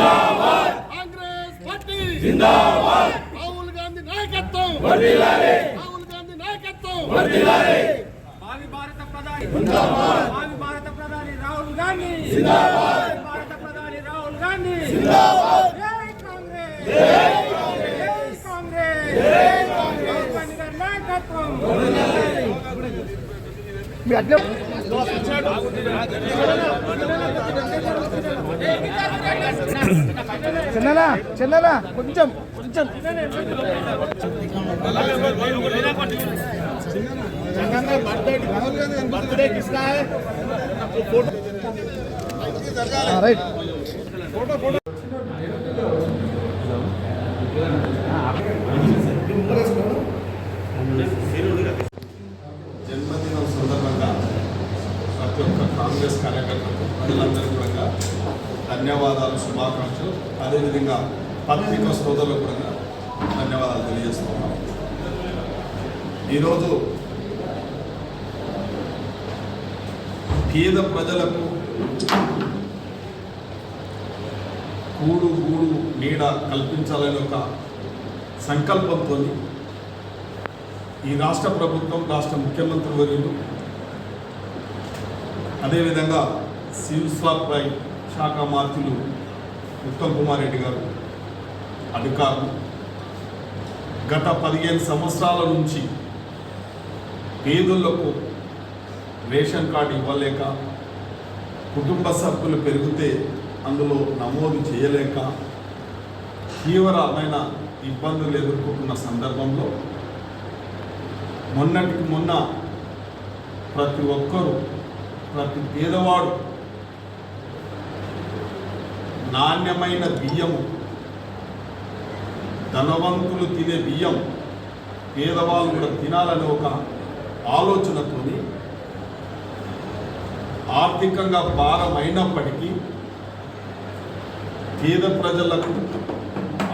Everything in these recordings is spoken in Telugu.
జిందాబాద్ కాంగ్రెస్ పార్టీ జిందాబాద్ రాహుల్ గాంధీ నాయకత్వం వర్ధిల్లాలి రాహుల్ గాంధీ నాయకత్వం వర్ధిల్లాలి భావి భారత ప్రధాని జిందాబాద్ భావి భారత ప్రధాని రాహుల్ గాంధీ జిందాబాద్ భారత ప్రధాని రాహుల్ గాంధీ జిందాబాద్ జై కాంగ్రెస్ జై కాంగ్రెస్ జై కాంగ్రెస్ జై కాంగ్రెస్ నాయకత్వం వర్ధిల్లాలి మీ అడ్డం చిన్నలా చిన్నలా కొంచెం కొంచెం. రైట్ సందర్భంగా ప్రతి ఒక్క కాంగ్రెస్ కార్యకర్తలకు ప్రజలందరూ కూడా ధన్యవాదాలు శుభాకాంక్షలు. అదేవిధంగా పత్రిక సోదరులకు కూడా ధన్యవాదాలు తెలియజేస్తున్నాం. ఈరోజు పేద ప్రజలకు కూడు గూడు నీడ కల్పించాలనే ఒక సంకల్పంతో ఈ రాష్ట్ర ప్రభుత్వం రాష్ట్ర ముఖ్యమంత్రి వర్యులు అదేవిధంగా సివిల్ సప్లై శాఖ మార్చులు ఉత్తమ్ కుమార్ రెడ్డి గారు అధికారులు. గత పదిహేను సంవత్సరాల నుంచి పేదలకు రేషన్ కార్డు ఇవ్వలేక కుటుంబ సభ్యులు పెరిగితే అందులో నమోదు చేయలేక తీవ్రమైన ఇబ్బందులు ఎదుర్కొంటున్న సందర్భంలో మొన్నటికి మొన్న ప్రతి ఒక్కరూ ప్రతి పేదవాడు నాణ్యమైన బియ్యము ధనవంతులు తినే బియ్యం పేదవాళ్ళు కూడా తినాలనే ఒక ఆలోచనతోని ఆర్థికంగా భారమైనప్పటికీ పేద ప్రజలకు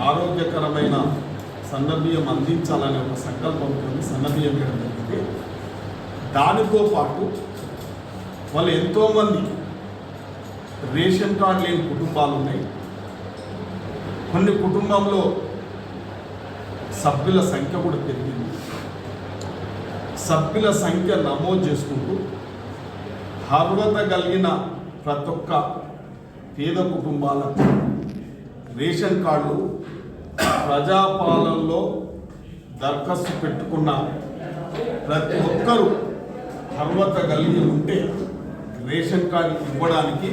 ఆరోగ్యకరమైన సన్నబియ్యం అందించాలనే ఒక సంకల్పంతో సన్నబియ్యం ఇవ్వడం జరిగింది. దానితో పాటు వాళ్ళు ఎంతోమంది రేషన్ కార్డు లేని కుటుంబాలు ఉన్నాయి. కొన్ని కుటుంబంలో సభ్యుల సంఖ్య కూడా పెరిగింది. సభ్యుల సంఖ్య నమోదు చేసుకుంటూ అర్హత కలిగిన ప్రతి ఒక్క పేద కుటుంబాలకు రేషన్ కార్డులు ప్రజాపాలనలో దరఖాస్తు పెట్టుకున్న ప్రతి ఒక్కరూ అర్హత కలిగి ఉంటే రేషన్ కార్డు ఇవ్వడానికి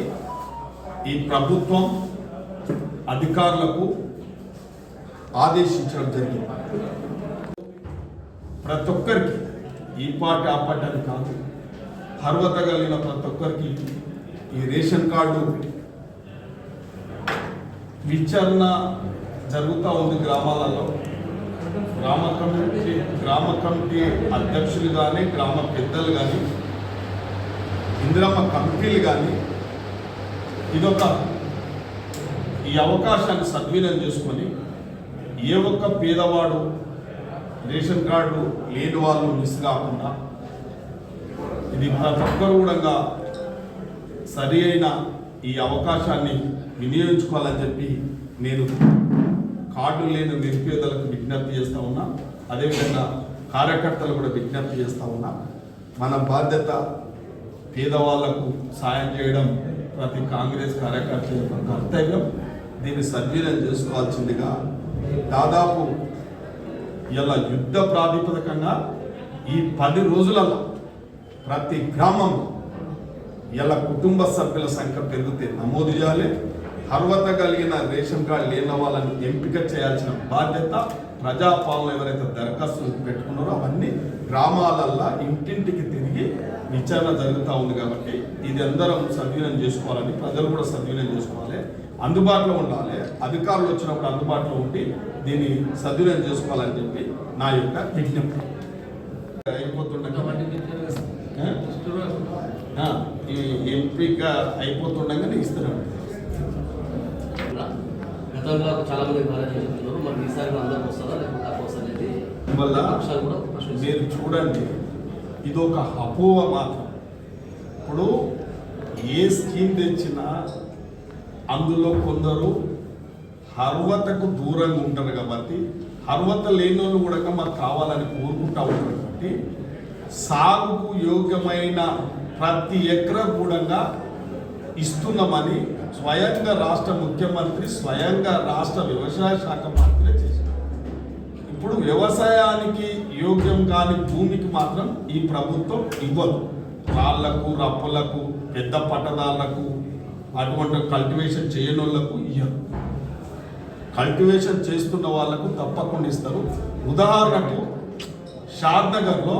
ఈ ప్రభుత్వం అధికారులకు ఆదేశించడం జరిగింది. ప్రతి ఒక్కరికి ఈ పార్టీ ఆ పార్టీ అని కాదు అర్హత కలిగిన ప్రతి ఒక్కరికి ఈ రేషన్ కార్డు విచారణ జరుగుతూ ఉంది గ్రామాలలో. గ్రామ కమిటీ గ్రామ కమిటీ అధ్యక్షులు కానీ గ్రామ పెద్దలు కానీ ఇందిరమ్మ కమిటీలు కానీ ఇదొక ఈ అవకాశాన్ని సద్వినియోగం చేసుకొని ఏ ఒక్క పేదవాడు రేషన్ కార్డు లేని వాళ్ళు మిస్ కాకుండా ఇది ప్రతి ఒక్కరు కూడా సరి అయిన ఈ అవకాశాన్ని వినియోగించుకోవాలని చెప్పి నేను కార్డు లేని నిరుపేదలకు విజ్ఞప్తి చేస్తా ఉన్నా. అదేవిధంగా కార్యకర్తలు కూడా విజ్ఞప్తి చేస్తా ఉన్నా. మన బాధ్యత పేదవాళ్ళకు సాయం చేయడం ప్రతి కాంగ్రెస్ కార్యకర్త యొక్క కర్తవ్యం. దీన్ని సద్వినియోగం చేసుకోవాల్సిందిగా దాదాపు ఇలా యుద్ధ ప్రాతిపదికంగా ఈ పది రోజులలో ప్రతి గ్రామంలో ఇలా కుటుంబ సభ్యుల సంఖ్య పెరిగితే నమోదు చేయాలి. అర్హత కలిగిన రేషన్ కార్డు లేని వాళ్ళని ఎంపిక చేయాల్సిన బాధ్యత ప్రజాపాలన ఎవరైతే దరఖాస్తులు పెట్టుకున్నారో అవన్నీ గ్రామాలల్లో ఇంటింటికి తిరిగి విచారణ జరుగుతూ ఉంది కాబట్టి ఇది అందరం సద్వినియోగం చేసుకోవాలని ప్రజలు కూడా సద్వినియోగం చేసుకోవాలి. అందుబాటులో ఉండాలి. అధికారులు వచ్చినప్పుడు అందుబాటులో ఉండి దీన్ని సద్వినియోగం చేసుకోవాలని చెప్పి నా యొక్క విజ్ఞప్తి. అయిపోతుండగా ఎంపిక అయిపోతుండగానే ఇస్తున్నాను గతంలో చాలా మంది మరి ఈసారి కూడా అందరికి వస్తుందా? లేకపోతే వస్తుంది. మీరు చూడండి. ఇది ఒక అపోహ మాత్రం. ఇప్పుడు ఏ స్కీమ్ తెచ్చినా అందులో కొందరు హర్వతకు దూరంగా ఉంటారు కాబట్టి హర్వత లేని వాళ్ళు కూడా మాకు కావాలని కోరుకుంటా ఉంటారు కాబట్టి సాగుకు యోగ్యమైన ప్రతి ఎకరా కూడా ఇస్తున్నామని స్వయంగా రాష్ట్ర ముఖ్యమంత్రి స్వయంగా రాష్ట్ర వ్యవసాయ శాఖ మంత్రి చేశారు. ఇప్పుడు వ్యవసాయానికి యోగ్యం కాని భూమికి మాత్రం ఈ ప్రభుత్వం ఇవ్వదు. రాళ్ళకు రప్పలకు పెద్ద పట్టణాలకు అటువంటి కల్టివేషన్ చేయని వాళ్ళకు ఇయ్యరు. కల్టివేషన్ చేస్తున్న వాళ్ళకు తప్పకుండా ఇస్తారు. ఉదాహరణకు షాద్నగర్లో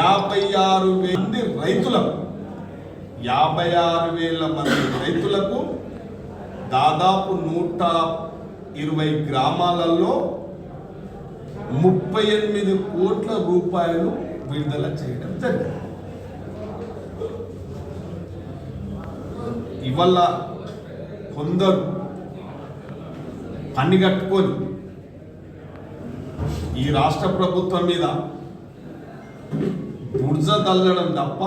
యాభై ఆరు వేల మంది రైతులకు యాభై ఆరు వేల మంది రైతులకు దాదాపు నూట ఇరవై గ్రామాలలో ముప్పై ఎనిమిది కోట్ల రూపాయలు విడుదల చేయడం జరిగింది. ఇవల్ల కొందరు పని కట్టుకొని ఈ రాష్ట్ర ప్రభుత్వం మీద బుర్జ తల్లడం తప్ప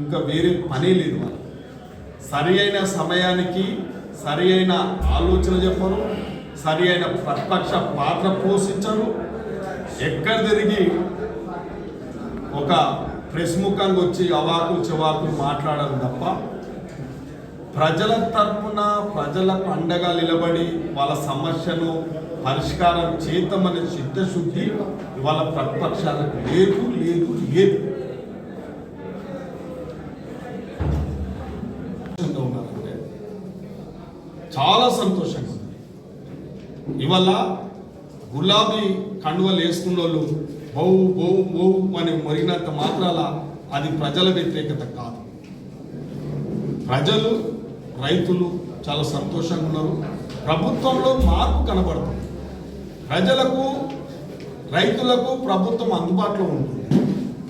ఇంకా వేరే పని లేదు సరి అయిన సమయానికి సరి అయిన ఆలోచన చెప్పరు సరి అయిన ప్రతిపక్ష పాత్ర పోషించరు. ఎక్కడ తిరిగి ఒక ప్రెస్ ముఖంగా వచ్చి అవాకులు చెవాకులు మాట్లాడడం తప్ప ప్రజల తరపున ప్రజలకు అండగా నిలబడి వాళ్ళ సమస్యను పరిష్కారం చేద్దామనే చిత్తశుద్ధి ఇవాళ ప్రతిపక్షాలకు లేదు లేదు లేదు. ఉన్నారంటే చాలా సంతోషంగా ఉంది. ఇవాళ గులాబీ కండువలు వేసుకున్న వాళ్ళు బౌ బౌ బౌ అని మరిగినంత మాత్రాల అది ప్రజల వ్యతిరేకత కాదు. ప్రజలు రైతులు చాలా సంతోషంగా ఉన్నారు. ప్రభుత్వంలో మార్పు కనబడుతుంది. ప్రజలకు రైతులకు ప్రభుత్వం అందుబాటులో ఉంటుంది.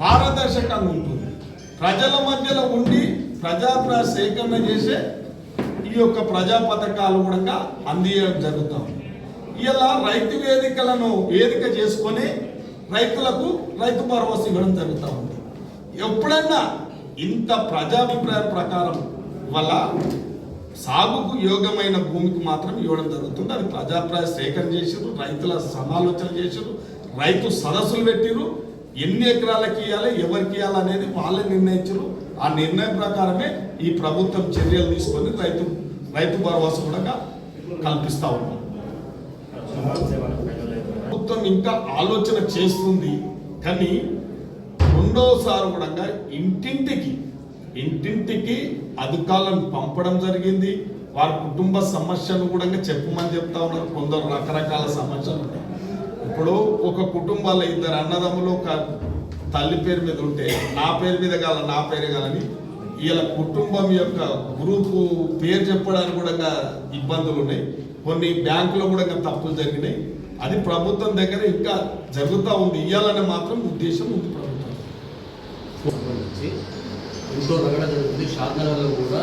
పారదర్శకంగా ఉంటుంది. ప్రజల మధ్యలో ఉండి ప్రజా సేకరణ చేసే ఈ యొక్క ప్రజా పథకాలు కూడా అందియడం జరుగుతూ ఉంది. ఇలా రైతు వేదికలను వేదిక చేసుకొని రైతులకు రైతు భరోసా ఇవ్వడం జరుగుతూ ఉంది. ఎప్పుడన్నా ఇంత ప్రజాభిప్రాయ ప్రకారం వల్ల సాగుకు యోగ్యమైన భూమికి మాత్రం ఇవ్వడం జరుగుతుంది. అది ప్రజాభిప్రాయ సేకరణ చేసారు రైతుల సమాలోచన చేసారు రైతు సదస్సులు పెట్టిరు ఎన్ని ఎకరాలకి ఇవ్వాలి ఎవరికి ఇవ్వాలి అనేది వాళ్ళే నిర్ణయించరు ఆ నిర్ణయం ప్రకారమే ఈ ప్రభుత్వం చర్యలు తీసుకొని రైతు రైతు భరోసా కూడా కల్పిస్తూ ఉన్నారు ప్రభుత్వం ఇంకా ఆలోచన చేస్తుంది కానీ రెండోసారి కూడా ఇంటింటికి ఇంటింటికి అధికారులను పంపడం జరిగింది. వారి కుటుంబ సమస్యను కూడా చెప్పమని చెప్తా ఉన్నారు. కొందరు రకరకాల సమస్యలు ఉన్నాయి ఇప్పుడు ఒక కుటుంబాల్లో ఇద్దరు అన్నదమ్ములు ఒక తల్లి పేరు మీద ఉంటే నా పేరు మీద కాల నా పేరు కాలని వీళ్ళ కుటుంబం యొక్క గ్రూపు పేరు చెప్పడానికి కూడా ఇబ్బందులు ఉన్నాయి. కొన్ని బ్యాంకులో కూడా తప్పులు జరిగినాయి. అది ప్రభుత్వం దగ్గర ఇంకా జరుగుతూ ఉంది. ఇవ్వాలనే మాత్రం ఉద్దేశం ఉంది ప్రభుత్వం. ఇంట్లో రగడ జరుగుతుంది షాద్నగర్లో కూడా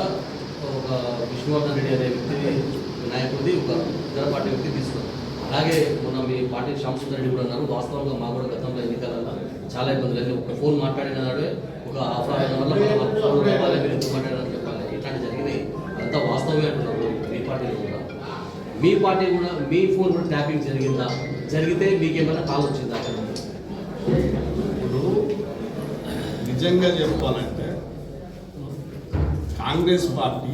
ఒక విష్ణువర్ధన్ రెడ్డి అనే వ్యక్తి నాయకుడిది ఒక ఇతర పార్టీ వ్యక్తి తీసుకున్నారు. అలాగే మొన్న మీ పార్టీ శ్యామసుందర్ రెడ్డి కూడా అన్నారు. వాస్తవంగా మా కూడా గతంలో ఎన్నికలలో చాలా ఇబ్బందులు. అయింది ఒక ఫోన్ మాట్లాడిన నాడే ఒక హాఫ్ అవర్ వల్ల ఫోన్ కావాలి మీ పార్టీ కూడా మీ ఫోన్ కూడా ట్యాపింగ్ జరిగిందా? జరిగితే మీకేమైనా కాల్ వచ్చిందా? ఇప్పుడు నిజంగా చెప్పాలంటే కాంగ్రెస్ పార్టీ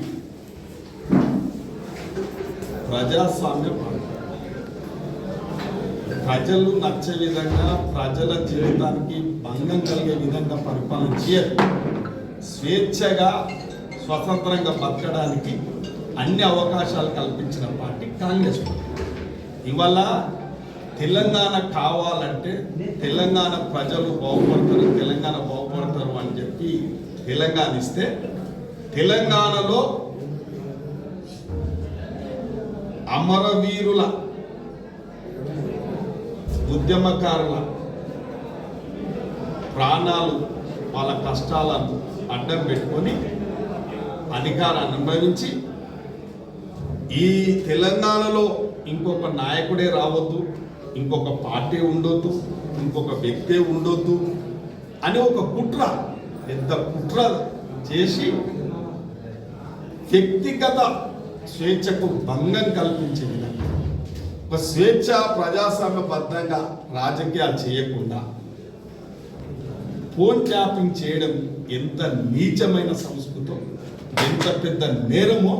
ప్రజాస్వామ్య పార్టీ. ప్రజలు నచ్చే విధంగా ప్రజల జీవితానికి భంగం కలిగే విధంగా పరిపాలన చేయదు స్వేచ్ఛగా స్వతంత్రంగా బతకడానికి అన్ని అవకాశాలు కల్పించిన పార్టీ కాంగ్రెస్ పార్టీ. ఇవాళ తెలంగాణ కావాలంటే తెలంగాణ ప్రజలు బాగుపడతారు తెలంగాణ బాగుపడతారు అని చెప్పి తెలంగాణ ఇస్తే తెలంగాణలో అమరవీరుల ఉద్యమకారుల ప్రాణాలు వాళ్ళ కష్టాలను అడ్డం పెట్టుకొని అధికారాన్ని అనుభవించి ఈ తెలంగాణలో ఇంకొక నాయకుడే రావద్దు ఇంకొక పార్టీ ఉండొద్దు ఇంకొక వ్యక్తే ఉండొద్దు అని ఒక కుట్ర పెద్ద కుట్ర చేసి వ్యక్తిగత స్వేచ్ఛకు భంగం కల్పించే విధంగా ఒక స్వేచ్ఛ ప్రజాస్వామ్యబద్ధంగా రాజకీయాలు చేయకుండా ఫోన్ ట్యాపింగ్ చేయడం ఎంత నీచమైన సంస్కృతం ఎంత పెద్ద నేరమో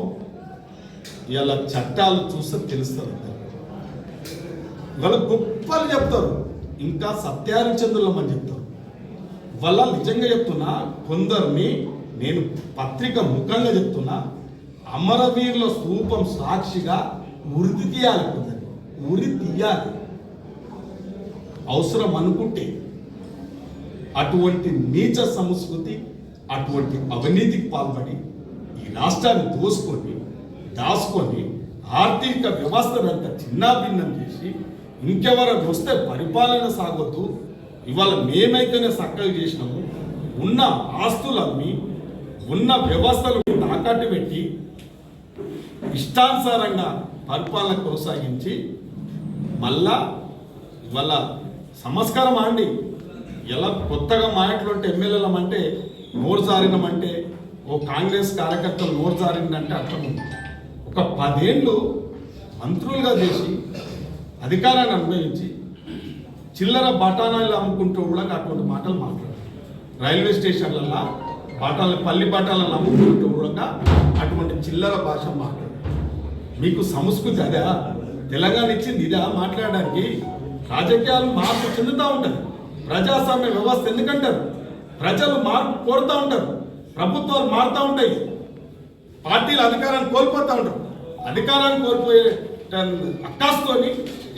ఇలా చట్టాలు చూస్తే తెలుస్తుంది వాళ్ళ గొప్పలు చెప్తారు. ఇంకా సత్యారిచంద్రులమని చెప్తారు. వాళ్ళ నిజంగా చెప్తున్నా కొందరిని నేను పత్రిక ముఖంగా చెప్తున్నా అమరవీరుల స్థూపం సాక్షిగా ఉరి తీయాలి కొందరు ఉరి తీయాలి. అవసరం అనుకుంటే అటువంటి నీచ సంస్కృతి అటువంటి అవినీతికి పాల్పడి ఈ రాష్ట్రాన్ని దోసుకొని దాచుకొని ఆర్థిక వ్యవస్థనంతా చిన్నాభిన్నం చేసి ఇంకెవరకు వస్తే పరిపాలన సాగొద్దు. ఇవాళ మేమైతేనే చక్కగా చేసినాము. ఉన్న ఆస్తులమ్మి ఉన్న వ్యవస్థలు తాకట్టు పెట్టి ఇష్టానుసారంగా పరిపాలన కొనసాగించి మళ్ళా ఇవాళ సంస్కారం అండి. ఎలా కొత్తగా మా ఇంట్లో ఎమ్మెల్యేలం అంటే నోరు జారినమంటే ఓ కాంగ్రెస్ కార్యకర్తలు నోరు జారిందంటే అర్థం ఉంది. ఒక పదేళ్ళు మంత్రులుగా చేసి అధికారాన్ని అనుభవించి చిల్లర బఠానాలు అమ్ముకుంటూ కూడా అటువంటి మాటలు మాట్లాడారు. రైల్వే స్టేషన్లలో బఠాలు పల్లి బఠాలను అమ్ముకుంటూ కూడా అటువంటి చిల్లర భాష మాట్లాడారు. మీకు సంస్కృతి అదా? తెలంగాణ ఇచ్చింది ఇదా మాట్లాడడానికి? రాజకీయాలు మార్పు చెందుతూ ఉంటారు ప్రజాస్వామ్య వ్యవస్థ ఎందుకంటారు? ప్రజలు మార్పు కోరుతూ ఉంటారు. ప్రభుత్వాలు మారుతూ ఉంటాయి. పార్టీలు అధికారాన్ని కోల్పోతూ ఉంటారు అధికారాన్ని కోల్పోయే అక్కాస్తోని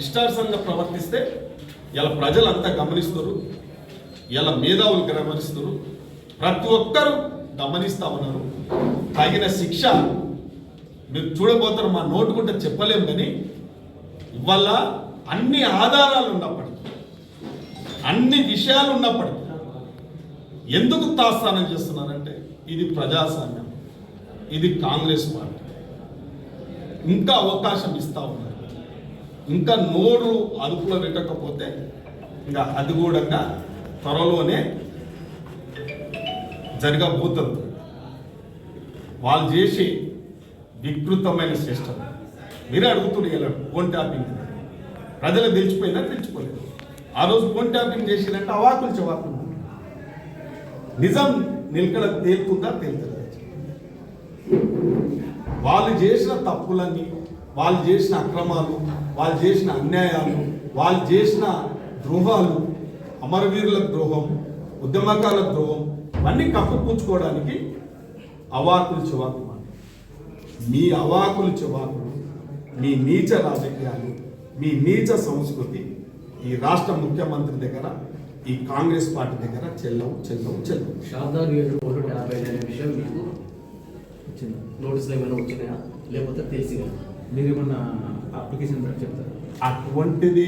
ఇష్టాసంగా ప్రవర్తిస్తే ఇలా ప్రజలంతా గమనిస్తారు ఇలా మేధావులు గమనిస్తారు. ప్రతి ఒక్కరూ గమనిస్తా ఉన్నారు తగిన శిక్ష మీరు చూడబోతారు మా నోటుకుంటే చెప్పలేము కానీ ఇవల్ల అన్ని ఆధారాలు ఉన్నప్పటికీ అన్ని విషయాలు ఉన్నప్పటికీ ఎందుకు తాస్థానం చేస్తున్నారంటే ఇది ప్రజాస్వామ్యం. ఇది కాంగ్రెస్ పార్టీ. ఇంకా అవకాశం ఇస్తా ఉన్నారు. ఇంకా నోరు అదుపులో పెట్టకపోతే ఇంకా అది కూడా త్వరలోనే జరగబోతుంది. వాళ్ళు చేసి వికృతమైన సిస్టమ్ మీరే అడుగుతున్నారు ఇలా ఫోన్ ట్యాపింగ్. ప్రజలు తెలిసిపోయినా తెలిసిపోలేదు. ఆ రోజు ఫోన్ ట్యాపింగ్ చేసిందంటే అవాకులు చవాకులు. నిజం నిలకడ తేలుతుందా తేలుతుంది వాళ్ళు చేసిన తప్పులన్నీ వాళ్ళు చేసిన అక్రమాలు వాళ్ళు చేసిన అన్యాయాలు వాళ్ళు చేసిన ద్రోహాలు అమరవీరుల ద్రోహం ఉద్యమకాల ద్రోహం అన్నీ కప్పుపుచ్చుకోవడానికి అవాకులు చివాకులు మీ అవాకులు చివాకులు మీ నీచ రాజకీయాలు మీ నీచ సంస్కృతి ఈ రాష్ట్ర ముఖ్యమంత్రి దగ్గర ఈ కాంగ్రెస్ పార్టీ దగ్గర చెల్లవు చెల్లవు చెల్లవు. వచ్చింది? నోటీసులు ఏమైనా వచ్చినాయా? లేకపోతే తెలిసినా మీరు ఏమన్నా అప్లికేషన్ పెట్టి చెప్తారా? అటువంటిది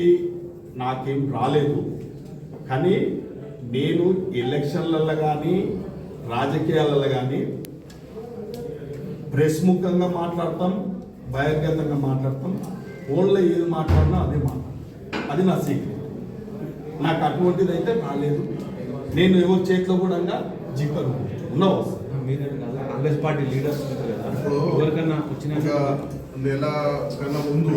నాకేం రాలేదు. కానీ నేను ఎలక్షన్లలో కానీ రాజకీయాలలో కానీ ప్రెస్ ముఖంగా మాట్లాడతాం బహిర్గతంగా మాట్లాడతాం ఫోన్లో ఏది మాట్లాడినా అదే మాట్లాడతాం అది నా సీక్రెట్ నాకు అటువంటిది అయితే రాలేదు. నేను ఎవరి చేతిలో కూడా మీరు కాదు కాంగ్రెస్ పార్టీ లీడర్స్ ఎవరికన్నా వచ్చిన నెల కన్నా ముందు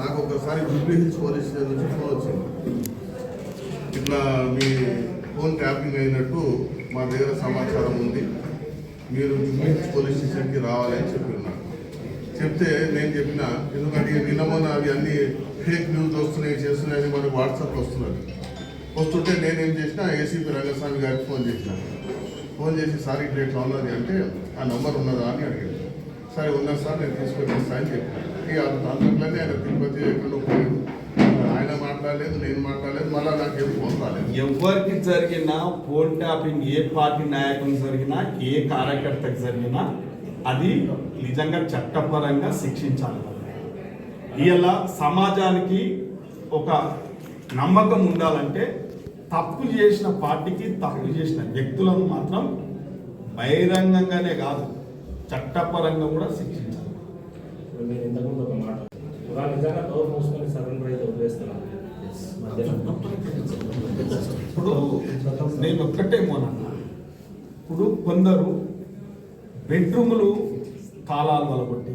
నాకు ఒకసారి జూబ్లీ హిల్స్ పోలీస్ స్టేషన్ నుంచి ఫోన్ వచ్చింది. ఇట్లా మీ ఫోన్ ట్యాపింగ్ అయినట్టు మా దగ్గర సమాచారం ఉంది. మీరు జూబ్లీ హిల్స్ పోలీస్ స్టేషన్కి రావాలి అని చెప్పి చెప్తే నేను చెప్పిన ఎందుకంటే ఇక నిన్న మొన్న అవి అన్ని ఫేక్ న్యూస్ వస్తున్నాయి చేస్తున్నాయని మనకు వాట్సాప్లో వస్తున్నది. వస్తుంటే నేనేం చేసిన ఏసీపీ రంగస్వామి గారికి ఫోన్ చేసిన. ఫోన్ చేసి సార్ ఇట్లా ఇట్లా ఉన్నది అంటే ఆ నంబర్ ఉన్నదా? అని అడిగాడు. సరే ఉన్నది సార్ నేను తీసుకొని అని చెప్పాను ఇక అందులోనే ఆయన తిరుపతి ఎక్కడో పోయాడు. ఆయన మాట్లాడలేదు నేను మాట్లాడలేదు మళ్ళీ నాకు ఏం ఫోన్ రాలేదు. ఎవరికి జరిగిన ఫోన్ ట్యాపింగ్ ఏ పార్టీ నాయకునికి జరిగినా ఏ కార్యకర్తకు జరిగినా అది నిజంగా చట్టపరంగా శిక్షించాలి. ఇలా సమాజానికి ఒక నమ్మకం ఉండాలంటే తప్పు చేసిన పార్టీకి తప్పు చేసిన వ్యక్తులను మాత్రం బహిరంగంగానే కాదు చట్టపరంగా కూడా శిక్షించాలి. ఇప్పుడు మీరు ఇంతకుముందు ఒక మాట ఇవాళ నిజంగా డోర్ మూసుకొని సరెండర్ అయితే వదిలేస్తున్నాం మధ్యలో. ఇప్పుడు నేను ఒక్కటే మోనన్నా. ఇప్పుడు కొందరు బెడ్రూములు తాళాలు వలగొట్టి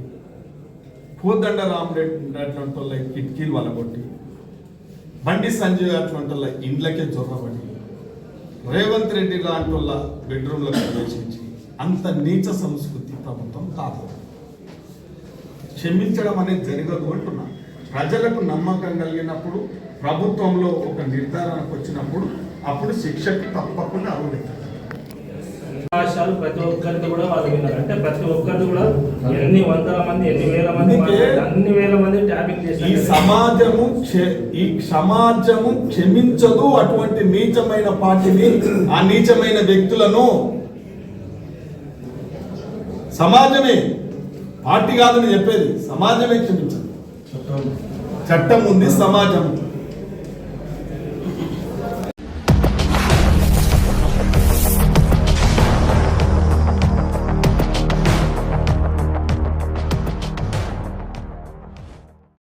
కోదండ రామరెడ్డి కిటికీలు వలగొట్టి బండి సంజయ్ అట్లాంటి వాళ్ళ ఇండ్లకే జొర్రబడి రేవంత్ రెడ్డి లాంటి వాళ్ళ బెడ్రూమ్లో ప్రవేశించి అంత నీచ సంస్కృతి ప్రభుత్వం కాదు. క్షమించడం అనేది జరగదు అంటున్నా. ప్రజలకు నమ్మకం కలిగినప్పుడు ప్రభుత్వంలో ఒక నిర్ధారణకు వచ్చినప్పుడు అప్పుడు శిక్షకు తప్పకుండా అర్హులవుతారు అవకాశాలు ప్రతి ఒక్కరికి కూడా వాళ్ళు విన్నారు అంటే ప్రతి ఒక్కరికి కూడా ఎన్ని వందల మంది ఎన్ని వేల మంది అన్ని వేల మంది ట్యాపింగ్ ఈ చేశారు సమాజము ఈ సమాజము క్షమించదు అటువంటి నీచమైన పార్టీని ఆ నీచమైన వ్యక్తులను సమాజమే పార్టీ కాదని చెప్పేది. సమాజమే క్షమించదు. చట్టం. ఉంది సమాజం